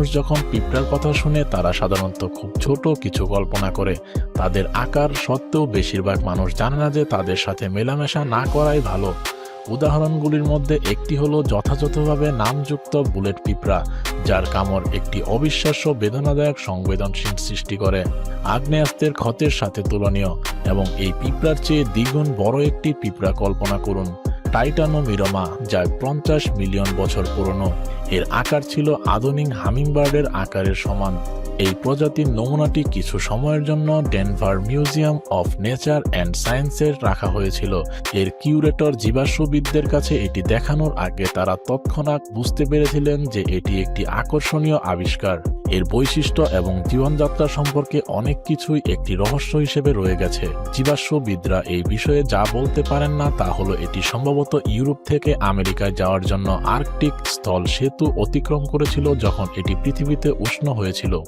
মানুষ যখন পিঁপড়ার কথা শুনে তারা সাধারণত খুব ছোট কিছু কল্পনা করে, তাদের আকার সত্ত্বেও বেশিরভাগ মানুষ জানে না যে তাদের সাথে মেলামেশা না করাই ভালো। উদাহরণগুলির মধ্যে একটি হলো যথাযথভাবে নামযুক্ত বুলেট পিঁপড়া, যার কামড় একটি অবিশ্বাস্য বেদনাদায়ক সংবেদনশীল সৃষ্টি করে। আগ্নেয়াস্তের ক্ষতের সাথে তুলনীয় এবং এই পিঁপড়ার চেয়ে দ্বিগুণ বড় একটি পিঁপড়া কল্পনা করুন। টাইটানোমিরমা যা পঞ্চাশ মিলিয়ন বছর পুরনো। এর আকার ছিল আধুনিক হামিংবার্ডের আকারের সমান। এই প্রজাতির নমুনাটি কিছু সময়ের জন্য Denver museum of nature and সায়েন্সের রাখা হয়েছিল। এর কিউরেটর জীবাশ্মবিদদের কাছে এটি দেখানোর আগে তারা তৎক্ষণাৎ বুঝতে পেরেছিলেন যে এটি একটি আকর্ষণীয় আবিষ্কার। এর বৈশিষ্ট্য এবং জীবনযাত্রা সম্পর্কে অনেক কিছুই একটি রহস্য হিসেবে রয়ে গেছে। জীবাশ্মবিদরা এই বিষয়ে যা বলতে পারেন না তা হলো এটি সম্ভবত ইউরোপ থেকে আমেরিকায় যাওয়ার জন্য আর্কটিক স্থল সেতু অতিক্রম করেছিল যখন এটি পৃথিবীতে উষ্ণ হয়েছিল।